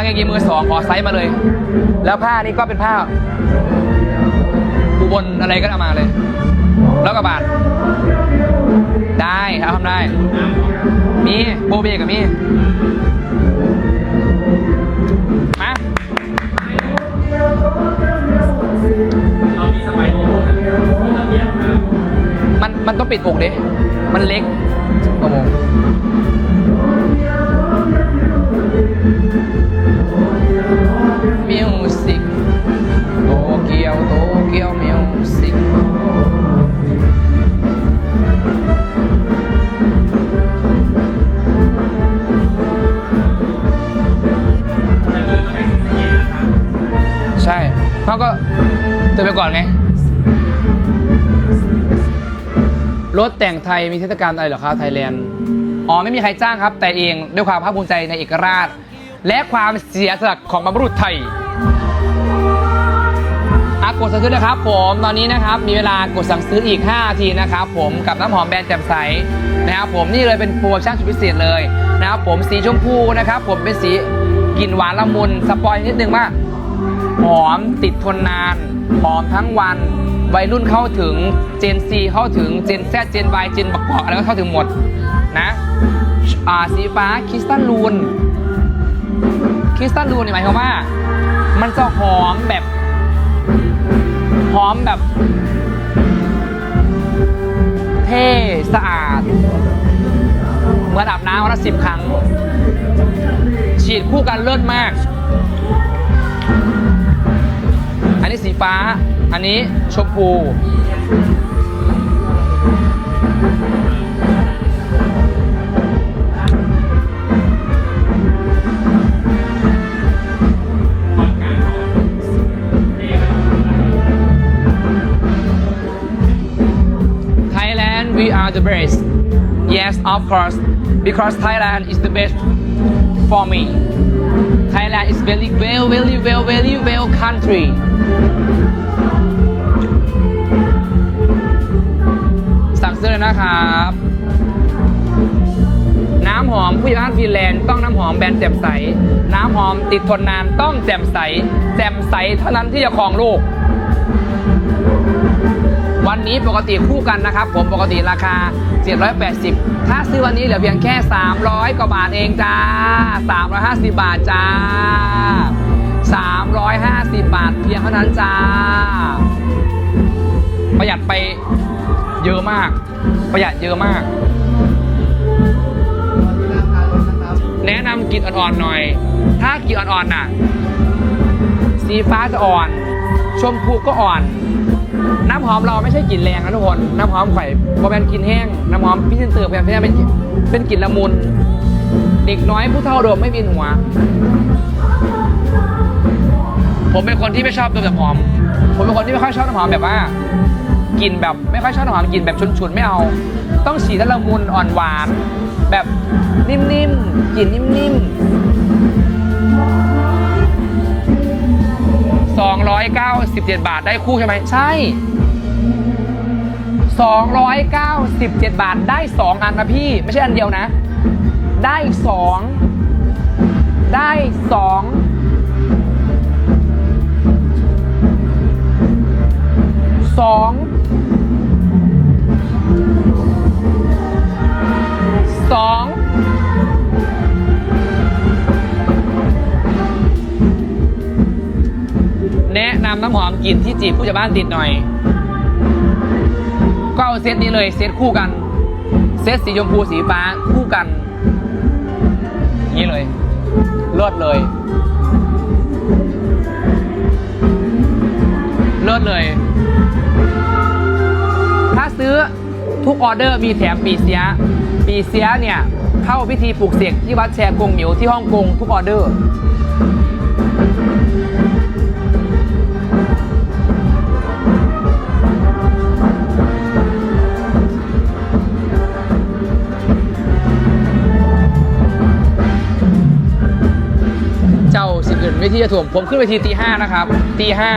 างเกงยีนมือสองขอไซส์มาเลย แล้วผ้านี่ก็เป็นผ้าอุบลอะไรก็เอามาเลยแล้วกระบาดได้ครับทำได้ มีโบเบกับมีมามันมันต้องปิดอกดิมันเล็กโอ้โหะครับใช่เขาก็เตือนไปก่อนไง รถแต่งไทยมีเทศกาลอะไรเหรอครับไทยแลนด์ อ๋อ ไม่มีใครจ้างครับ แต่เองด้วยความภาคภูมิใจในเอกราช และความเสียสละของบรรพบุรุษไทยอากดสั่งซื้อนะครับ ผมตอนนี้นะครับมีเวลากดสั่งซื้ออีก 5 นาทีนะครับ ผมกับน้ำหอมแบรนด์แจ่มใสนะครับ ผมนี่เลยเป็นโปรโมชั่นสุดพิเศษเลยนะครับผมสีชมพูนะครับ ผมเป็นสีกลิ่นหวานละมุนสปอยนิดนึงว่าหอมติดทนนานหอมทั้งวันวัยรุ่นเข้าถึงเจนซีเข้าถึงเจนแซเจนวเจนบักกอกอะไรก็เข้าถึงหมดนะอาสีฟ้าคริสตัลลูน คริสตัลลูนเนี่ยหมายความว่า มันจะหอมแบบหอมแบบ เท่สะอาด เหมือนอาบน้ำวันละสิบครั้ง ฉีดคู่กันเลิศมาก อันนี้สีฟ้า อันนี้ชมพู are the best yes of course because Thailand is the best for me Thailand is very well very well very well country สั่งซื้อเลยนะครับ น้ำหอมผู้ใหญ่บ้านฟินแลนด์ต้องน้ำหอมแบรนด์แจ่มใส น้ำหอมติดทนนานต้องแจ่มใส แจ่มใสเท่านั้นที่จะครองโลก วันนี้ปกติคู่กันนะครับ ผมปกติราคา 780 ถ้าซื้อวันนี้เหลือเพียงแค่ 300 กว่าบาทเองจ้า 350 บาทจ้า 350 บาทเพียงเท่านั้นจ้า ประหยัดไปเยอะมาก ประหยัดเยอะมาก แนะนำกินอ่อนๆหน่อย ถ้ากินอ่อนๆน่ะ สีฟ้าจะอ่อน ชมพูก็อ่อน น้ำหอมเราไม่ใช่กลิ่นแรงนะทุกคน น้ำหอมไข่บอแมนกลิ่นแห้ง น้ำหอมพี่เซนเตอร์พยายามเป็นเป็นกลิ่นละมุน เด็กน้อยผู้เฒ่าโดมไม่มีหัว ผมเป็นคนที่ไม่ชอบดมน้ำหอม ผมเป็นคนที่ไม่ค่อยชอบน้ำหอมแบบว่ากลิ่นแบบไม่ค่อยชอบน้ำหอมกลิ่นแบบฉุนๆไม่เอา ต้องฉีดแล้วละมุนอ่อนหวาน แบบนิ่มๆกลิ่นนิ่มๆ 297 บาทได้คู่ใช่ไหมใช่ 297 บาทได้ 2 อันนะพี่ ไม่ใช่อันเดียวนะ ได้ 2 ได้ 2 2 2 แนะนำน้ำหอมกลิ่นที่จีบผู้จัดบ้านติดหน่อย ก็เอาเซตนี้เลยเซตคู่กัน เซตสีชมพูสีฟ้าคู่กัน นี่เลยเลิศเลยเลิศเลย ถ้าซื้อทุกออเดอร์มีแถมปีเสีย ปีเสียเนี่ย เข้าพิธีปลูกเสกที่วัดแชร์กงหมิวที่ฮ่องกงทุกออเดอร์ เวทีจะถ่วมผมขึ้นเวทีตีห้านะครับตีห้า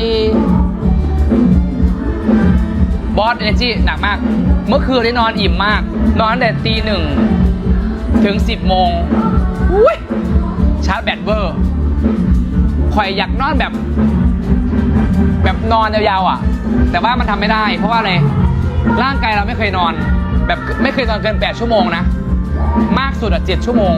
บอกมีไพบอสเอเนจีหนักมาก เมื่อคืนได้นอนอิ่มมาก นอนตั้งแต่ตีหนึ่งถึงสิบโมงชาร์จแบตเวอร์ข่อยอยากนอนแบบ แบบนอนยาวๆอะ แต่ว่ามันทำไม่ได้ เพราะว่าอะไร ร่างกายเราไม่เคยนอน แบบไม่เคยนอนเกิน8ชั่วโมงนะ มากสุดอะ7ชั่วโมง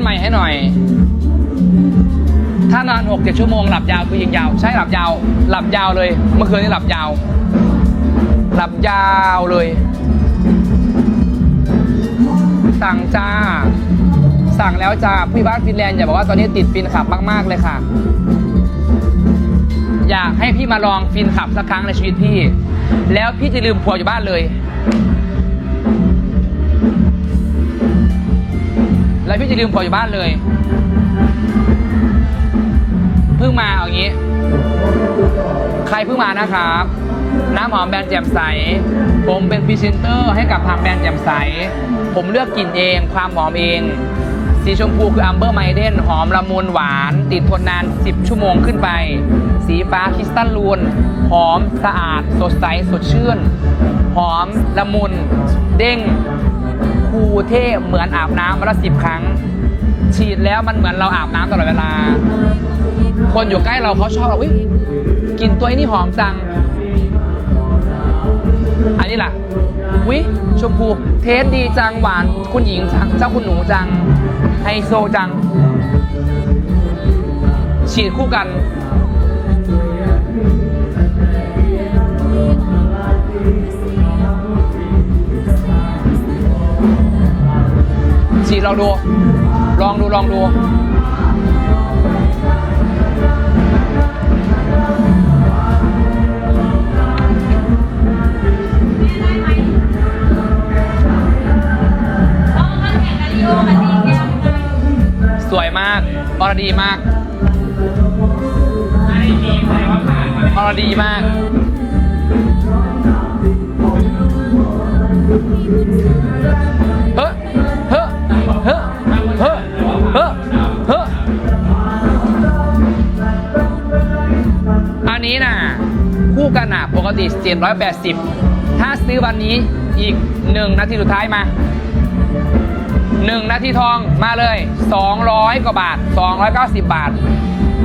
ใหม่ให้หน่อย ถ้านอนหกเจ็ดชั่วโมงหลับยาวคือยิงยาว ใช่หลับยาว หลับยาวเลย เมื่อคืนนี้หลับยาว หลับยาวเลย สั่งจ้า สั่งแล้วจ้าพี่บ้านฟินแลนด์อย่าบอกว่าตอนนี้ติดฟินขับมาก ๆ เลยค่ะ อยากให้พี่มาลองฟินขับสักครั้งในชีวิตพี่ แล้วพี่จะลืมผัวอยู่บ้านเลย แล้วพี่จะลืมผัวอยู่บ้านเลย เพิ่งมาเอางี้ ใครเพิ่งมานะครับ น้ำหอมแบรนด์แจ่มใส ผมเป็นพรีเซนเตอร์ให้กับทางแบรนด์แจ่มใส ผมเลือกกลิ่นเอง ความหอมเอง สีชมพูคืออัมเบอร์ไมเดนหอมละมุนหวาน ติดทนนาน 10 ชั่วโมงขึ้นไป สีฟ้าคริสตัลลูนหอมสะอาด สดใส สดชื่น หอมละมุน เด้ง คูเท่เหมือนอาบน้ำวันละสิบครั้ง ฉีดแล้วมันเหมือนเราอาบน้ำตลอดเวลา คนอยู่ใกล้เราเขาชอบเราวิกลินตัวไอ้นี่หอมจัง อันนี้ล่ะวิชมพูเทสดีจังหวานคุณหญิงจังเจ้าคุณหนูจังไฮโซจัง ฉีดคู่กัน ฉีดลองดู ลองดูลองดู สวยมากอรดีมากไม่ได้มีใครว่าผ่านมาอรดีมาก กันน่ะปกติ 780 ถ้าซื้อวันนี้อีกหนึ่งนาทีสุดท้ายมาหนึ่งนาทีทองมาเลย 200 กว่าบาท 290 บาท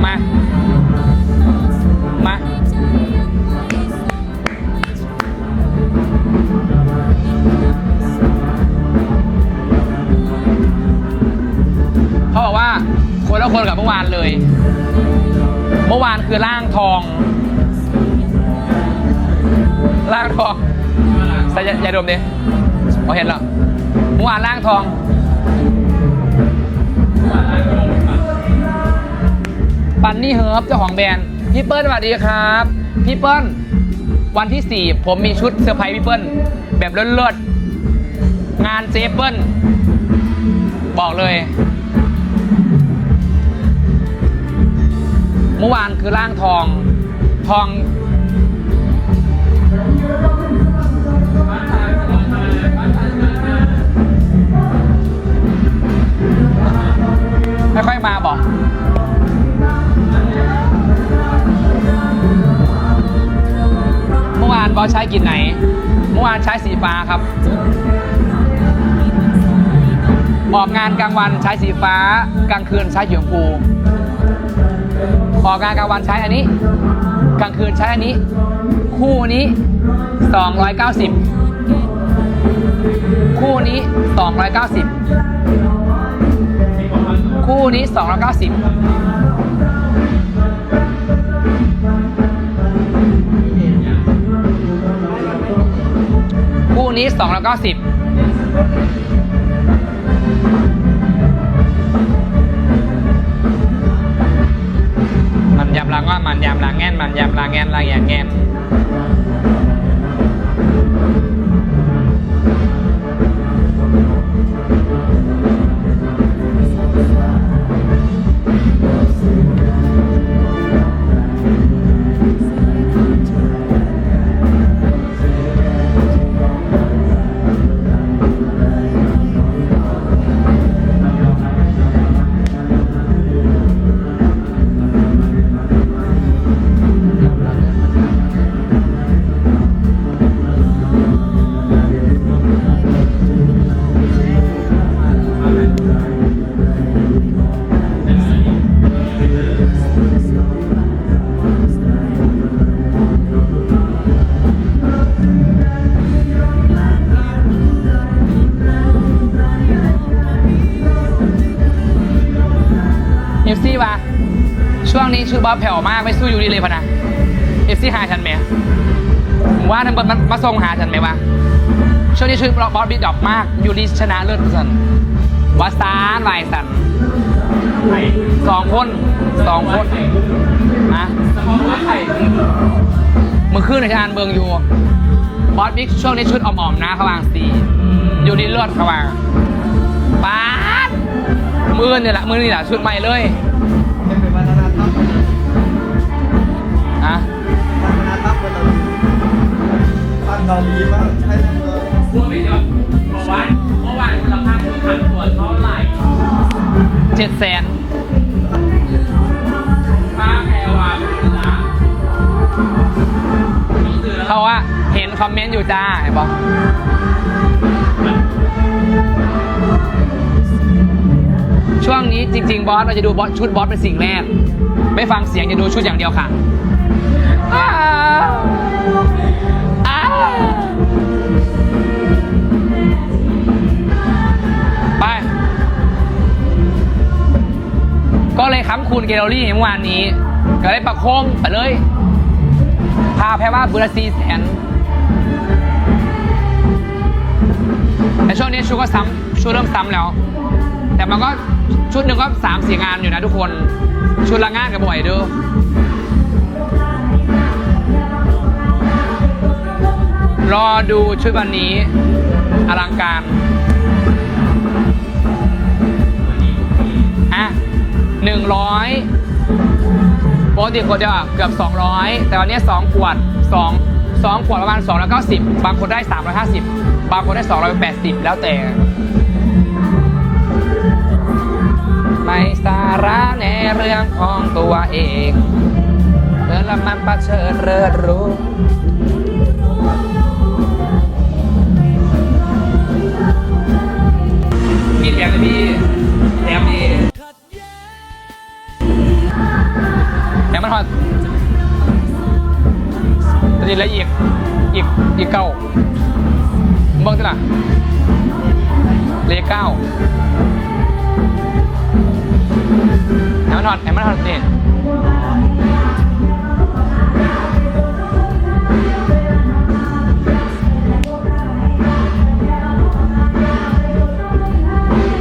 มา มา เขาบอกว่าคนละคนกับเมื่อวานเลย เมื่อวานคือร่างทอง ร่างทองใส่ยาอย่าดมดิพอเห็นแล้วเมื่อวานร่างทองปันนี่เฮิร์บเจ้าของแบรนด์พี่เปิ้ลสวัสดีครับ พี่เปิ้ลวันที่ 4 ผมมีชุดเซอร์ไพรส์พี่เปิ้ลแบบเลิศๆงานเจเปิ้ลบอกเลย เมื่อวานคือร่างทองทอง ไม่ค่อยมาบอกเมื่อวานบอสใช้กลินไหน เมื่อวานใช้สีฟ้าครับออกงานกลางวันใช้สีฟ้ากลางคืนใช้สีชมพูออกงานกลางวันใช้อันนี้ กลางคืนใช้อันนี้ คู่นี้ 290 คู่นี้ 290 ความรักคู่นี้290คู่นี้290มันยำลางว่ามันยำลางแง่นมันยำลางแง่นลางอย่างแง่น บอสแผ่วมาก ไม่สู้อยู่ดีเลยพะนะเอฟซีหาฉันไหมว่าทั้งหมดมันมาส่งหาฉันไหมวะช่วงนี้ชื่อบอสบีดอกมากยูริชนะเลิศสันวาซานวายสันสองคนสองคนนะมึงขึ้นในชานเบิงอยู่บอสบิ๊กช่วงนี้ชุดอ่อมๆนะขวางสียูริเลิศเขวางป๊าดมือเนี่ยแหละมือนี่แหละชุดใหม่เลย เกาหลีบ้ากใช่ไหมเออพวกไม่ยอมบอกว่าเมื่อวานมูลค่าเครื่องขันตัวเท่าไหร่เจ็ดแสนค่าแพรวาเป็นล้านต้องซื้อแล้วเขาว่าเห็นคอมเมนต์อยู่จ้าเห็นปะช่วงนี้จริง ๆ บอสเราจะดูบอสชุดบอสเป็นสิ่งแรก ไม่ฟังเสียงจะดูชุดอย่างเดียวค่ะ ก็เลยค้ำคูณแกลเลอรี่เมื่อวานนี้ ก็เลยประโคมไปเลย พาแพ้ว่าบุรซีแสนแต่ช่วงนี้ชุดก็ซ้ำชุดเริ่มซ้ำแล้ว แต่มันก็ชุดหนึ่งก็สามสี่งานอยู่นะทุกคน ชุดละงานกับบ่อยเด้อรอดูชุดวันนี้อลังการ 100ปกติขวดเดียวเกือบ 200 แต่วันนี้ 2 ขวด 2 2 ขวดประมาณ290 บางคนได้ 350 บางคนได้ 280 แล้วแต่ ไม่สาระในเรื่องของตัวเองเดินละมันประเชิญเรือรู้กินไหมพี่แบบนี้ แถมมันหอดตอนนี้ละอีกอีกอีกเก้าเบิ่งสิล่ะเลขเก้าแถมมันหอดแถมมันหอดนี่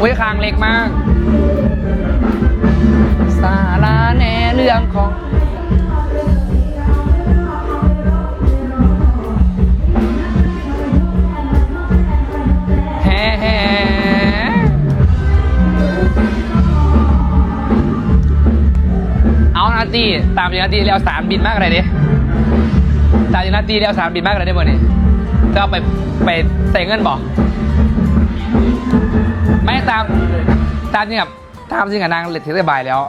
อุ้ยคางเล็กมาก สาระแหน่เรื่องของ เอานะนาทีตามจริงนาทีเรียวสามบินมากเลยดิตามจริงนาทีเรียวสามบินมากเลยได้เมื่อนี้จะเอาไปไปใส่เงินบอกไม่ตามตามจริงกับตามจริงกับนางเล็ดเทสบายแล้ว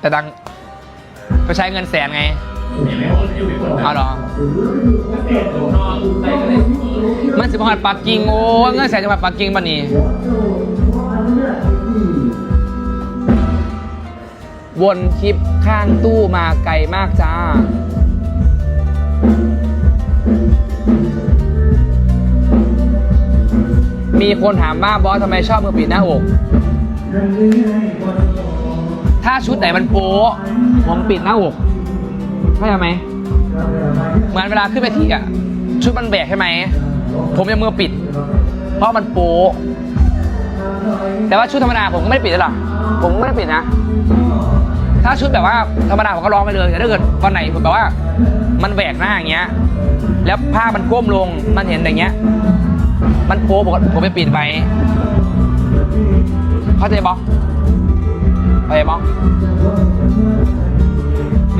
แต่ดังก็ใช้เงินแสนไงเอาหรอมันสิบหอดปักกิ่งโอ้เงินแสนจังหวัดปักกิ่งบันนี้วนคลิป ข้างตู้มาไกลมากจ้า มีคนถามว่าบอสทำไมชอบมือปิดหน้าอก ถ้าชุดไหนมันโป๊ผมปิดหน้าอกเข้าใจไหมเหมือนเวลาขึ้นไปทีอะ ชุดมันแบกใช่ไหม ผมยังมือปิด เพราะมันโป๊แต่ว่าชุดธรรมดาผมก็ไม่ได้ปิดหรอกผมไม่ได้ปิดนะ ถ้าชุดแบบว่าธรรมดาผมก็ร้องไปเลย แต่ถ้าเกิดวันไหนผมแบบว่า มันแบกหน้าอย่างเงี้ย แล้วผ้ามันก้มลง มันเห็นอย่างเงี้ย มันโป๊ผมก็ผมไปปิดไว้เข้าใจบอเข้าใจบอ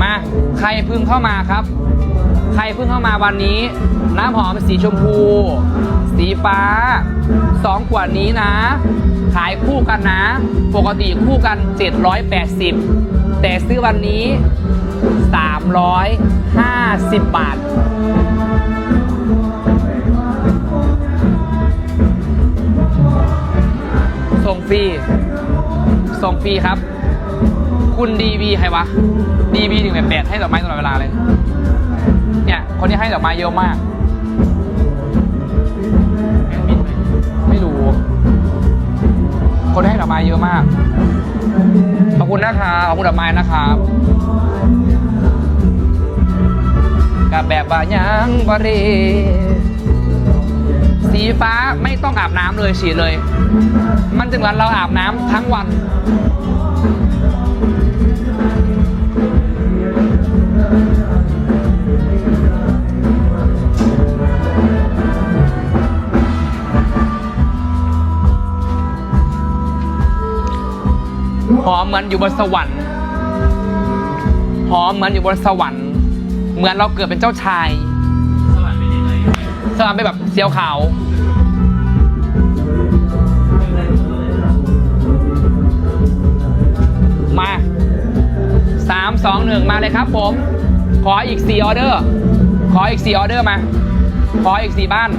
มาใครพึ่งเข้ามาครับ ใครพิ่งเข้ามาวันนี้ น้ำหอมสีชมพู สีฟ้าสองขวดนี้นะ ขายคู่กันนะ ปกติคู่กัน 780 แต่ซื้อวันนี้ 350 บาท ส่งฟรี ส่งฟรีครับ คุณดีบีใครวะดีบีหนึ่งแปดให้ดอกไม้ตลอดเวลาเลย เนี่ย คนที่ให้ดอกไม้เยอะมาก ไม่รู้ คนให้ดอกไม้เยอะมาก คุณนะครับขอบคุณดอกไม้นะครับกับแบบว่ายังบริสีฟ้าไม่ต้องอาบน้ำเลยฉีดเลย มันจึงวันเราอาบน้ำทั้งวัน อมเหมือนอยู่บนสวรรค์หอมเหมือนอยู่บนสวรรค์ เหมือนเราเกิดเป็นเจ้าชายสวัสดีเสวรรค์เป็นแบบเสียวขาว มาสามสองหนึ่งมาเลยครับผม ขออีกสี่ออเดอร์ ขออีกสี่ออเดอร์มา ขออีกสี่บ้าน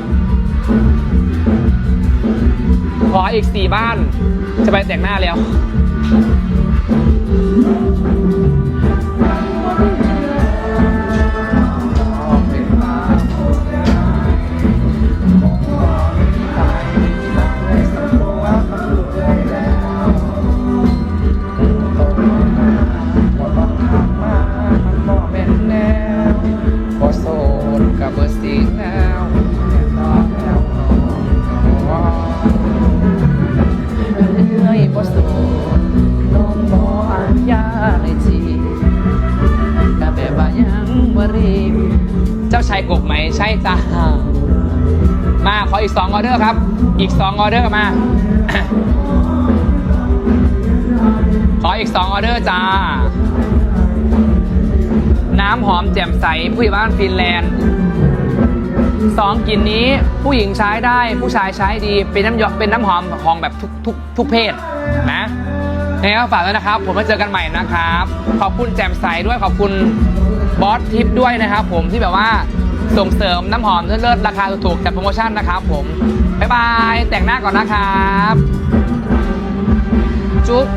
ขออีกสี่บ้าน จะไปแต่งหน้าแล้ว อีกสองออเดอร์มา ขออีกสองออเดอร์จ้า น้ำหอมแจ่มใสผู้ใหญ่บ้านฟินแลนด์สองกลิ่นนี้ผู้หญิงใช้ได้ผู้ชายใช้ดีเป็นน้ำยอเป็นน้ำหอมของแบบทุกทุกทุกเพศนะยังไงก็ฝากด้วยนะครับ ผมมาเจอกันใหม่นะครับ ขอบคุณแจ่มใสด้วยขอบคุณบอสทิปด้วยนะครับ ผมที่แบบว่าส่งเสริมน้ำหอมเลิศราคาถูกๆจัดโปรโมชั่นนะครับ ผม บ๊ายบาย แต่งหน้าก่อนนะครับ จุ๊บ